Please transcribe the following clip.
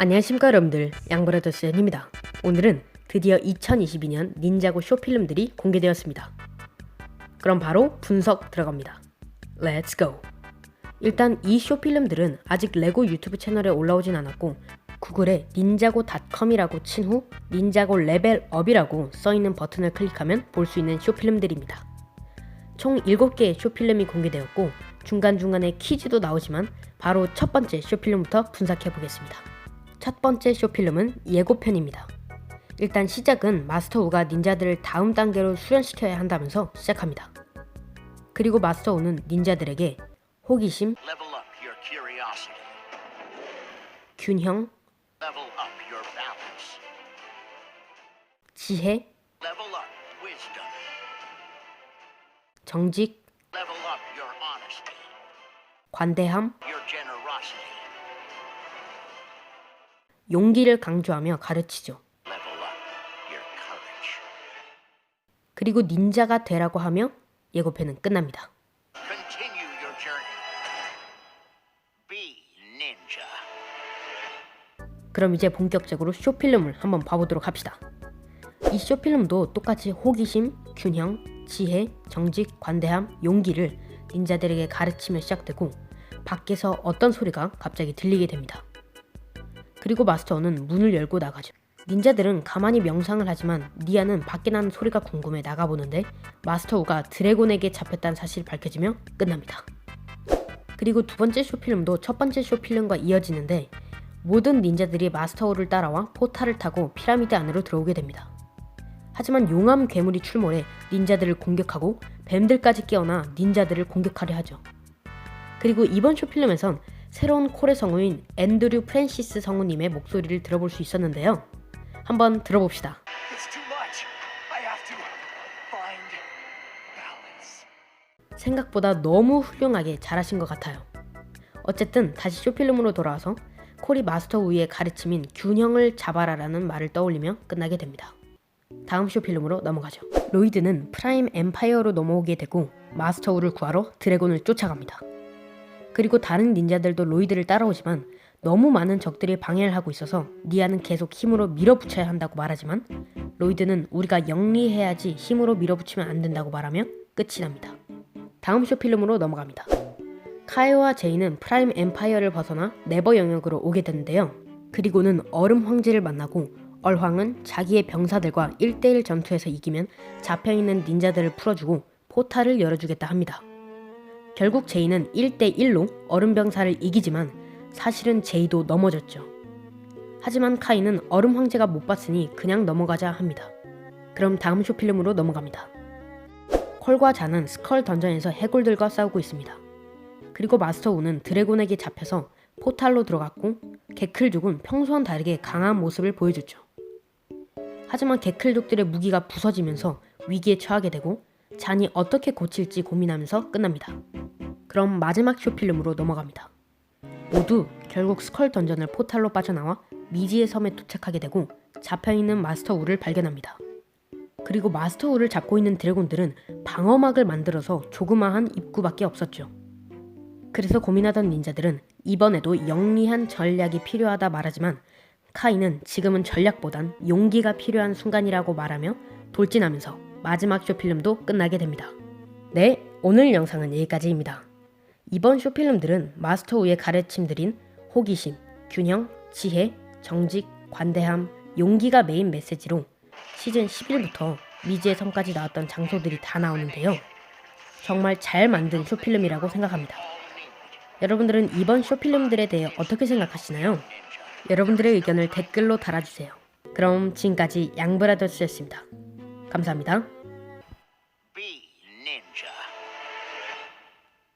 안녕하십니까 여러분들 양브라더스 연입니다. 오늘은 드디어 2022년 닌자고 쇼필름들이 공개되었습니다. 그럼 바로 분석 들어갑니다. Let's! 일단 이 쇼필름들은 아직 레고 유튜브 채널에 올라오진 않았고 구글에 닌자고닷컴이라고 친 후 닌자고 레벨업이라고 써있는 버튼을 클릭하면 볼 수 있는 쇼필름들입니다. 총 7개의 쇼필름이 공개되었고 중간중간에 퀴즈도 나오지만 바로 첫 번째 쇼필름부터 분석해 보겠습니다. 첫 번째 쇼필름은 예고편입니다. 일단 시작은 마스터 우가 닌자들을 다음 단계로 수련시켜야 한다면서 시작합니다. 그리고 마스터 우는 닌자들에게 호기심. 균형. 지혜. 정직. 관대함. 용기를 강조하며 가르치죠. 그리고 닌자가 되라고 하며 예고편은 끝납니다. 그럼 이제 본격적으로 쇼필름을 한번 봐보도록 합시다. 이 쇼필름도 똑같이 호기심, 균형, 지혜, 정직, 관대함, 용기를 닌자들에게 가르치며 시작되고 밖에서 어떤 소리가 갑자기 들리게 됩니다. 그리고 마스터는 문을 열고 나가죠. 닌자들은 가만히 명상을 하지만 니아는 밖에 나는 소리가 궁금해 나가보는데 마스터 우가 드래곤에게 잡혔다는 사실이 밝혀지며 끝납니다. 그리고 두 번째 쇼필름도 첫 번째 쇼필름과 이어지는데 모든 닌자들이 마스터 우를 따라와 포탈을 타고 피라미드 안으로 들어오게 됩니다. 하지만 용암 괴물이 출몰해 닌자들을 공격하고 뱀들까지 깨어나 닌자들을 공격하려 하죠. 그리고 이번 쇼필름에선 새로운 콜의 성우인 앤드류 프랜시스 성우님의 목소리를 들어볼 수 있었는데요. 한번 들어봅시다. 생각보다 너무 훌륭하게 잘하신 것 같아요. 어쨌든 다시 쇼필름으로 돌아와서 콜이 마스터 우의 가르침인 균형을 잡아라라는 말을 떠올리며 끝나게 됩니다. 다음 쇼필름으로 넘어가죠. 로이드는 프라임 엠파이어로 넘어오게 되고 마스터 우를 구하러 드래곤을 쫓아갑니다. 그리고 다른 닌자들도 로이드를 따라오지만 너무 많은 적들이 방해를 하고 있어서 니아는 계속 힘으로 밀어붙여야 한다고 말하지만 로이드는 우리가 영리해야지 힘으로 밀어붙이면 안 된다고 말하며 끝이 납니다. 다음 쇼 필름으로 넘어갑니다. 카이오와 제이는 프라임 엠파이어를 벗어나 네버 영역으로 오게 되는데요. 그리고는 얼음 황제를 만나고 얼황은 자기의 병사들과 1대1 전투에서 이기면 잡혀있는 닌자들을 풀어주고 포탈을 열어주겠다 합니다. 결국 제이는 1대1로 얼음 병사를 이기지만 사실은 제이도 넘어졌죠. 하지만 카이는 얼음 황제가 못 봤으니 그냥 넘어가자 합니다. 그럼 다음 쇼필름으로 넘어갑니다. 콜과 자는 스컬 던전에서 해골들과 싸우고 있습니다. 그리고 마스터 우는 드래곤에게 잡혀서 포탈로 들어갔고 개클족은 평소와는 다르게 강한 모습을 보여줬죠. 하지만 개클족들의 무기가 부서지면서 위기에 처하게 되고 잔이 어떻게 고칠지 고민하면서 끝납니다. 그럼 마지막 쇼필름으로 넘어갑니다. 모두 결국 스컬 던전을 포탈로 빠져나와 미지의 섬에 도착하게 되고 잡혀있는 마스터 우를 발견합니다. 그리고 마스터 우를 잡고 있는 드래곤들은 방어막을 만들어서 조그마한 입구밖에 없었죠. 그래서 고민하던 닌자들은 이번에도 영리한 전략이 필요하다 말하지만 카이는 지금은 전략보단 용기가 필요한 순간이라고 말하며 돌진하면서 마지막 쇼필름도 끝나게 됩니다. 네, 오늘 영상은 여기까지입니다. 이번 쇼필름들은 마스터 우의 가르침들인 호기심, 균형, 지혜, 정직, 관대함, 용기가 메인 메시지로 시즌 11부터 미지의 섬까지 나왔던 장소들이 다 나오는데요. 정말 잘 만든 쇼필름이라고 생각합니다. 여러분들은 이번 쇼필름들에 대해 어떻게 생각하시나요? 여러분들의 의견을 댓글로 달아주세요. 그럼 지금까지 양브라더스였습니다. 감사합니다.